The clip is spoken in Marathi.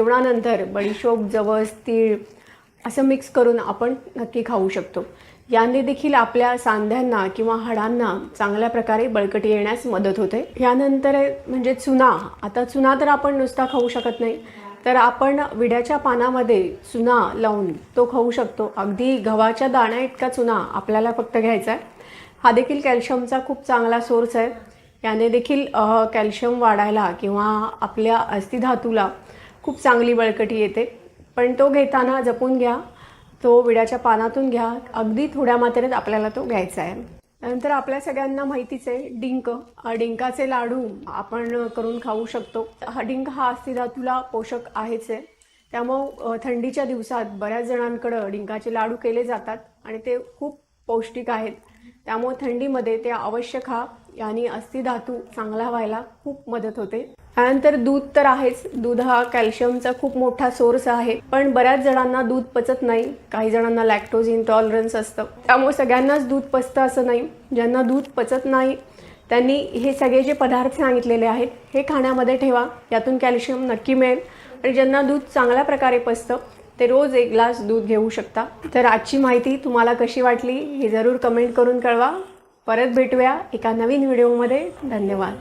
जेवणानंतर बडीशोप जवस तीळ असं मिक्स करून आपण नक्की खाऊ शकतो. याने देखील आपल्या सांध्यांना किंवा हाडांना चांगल्या प्रकारे बळकटी येण्यास मदत होते. यानंतर म्हणजे चुना. आता चुना तर आपण नुसता खाऊ शकत नाही. तर आपण विड्याच्या पानामध्ये चुना लावून तो खाऊ शकतो. अगदी गव्हाच्या दाण्या इतका चुना आपल्याला फक्त घ्यायचा आहे. हा देखील कॅल्शियमचा खूप चांगला सोर्स आहे. याने देखील कॅल्शियम वाढायला किंवा आपल्या अस्थिधातूला खूप चांगली बळकटी येते. पण तो घेताना जपून घ्या. तो विड्याच्या पानातून घ्या. अगदी थोड्या मात्रेत आपल्याला तो घ्यायचा आहे. त्यानंतर आपल्या सगळ्यांना माहितीच आहे डिंक. डिंकाचे लाडू आपण करून खाऊ शकतो. हा डिंक हा अस्थिधातूला पोषक आहेच आहे. त्यामुळं थंडीच्या दिवसात बऱ्याच जणांकडं डिंकाचे लाडू केले जातात आणि ते खूप पौष्टिक आहेत. त्यामुळे थंडीमध्ये ते अवश्य खा. याने अस्थिधातू चांगला व्हायला खूप मदत होते. त्यानंतर दूध तर आहेच. दूध हा कॅल्शियमचा खूप मोठा सोर्स आहे. पण बऱ्याच जणांना दूध पचत नाही. काही जणांना लॅक्टोज इंटॉलरन्स असतं. त्यामुळे सगळ्यांनाच दूध पचतं असं नाही. ज्यांना दूध पचत नाही त्यांनी हे सगळे जे पदार्थ सांगितलेले आहेत हे खाण्यामध्ये ठेवा. यातून कॅल्शियम नक्की मिळेल. आणि ज्यांना दूध चांगल्या प्रकारे पचतं ते रोज एक ग्लास दूध घेऊ शकता. तर आजची माहिती तुम्हाला कशी वाटली हे जरूर कमेंट करून कळवा. परत भेटूया एका नवीन व्हिडिओमध्ये. धन्यवाद.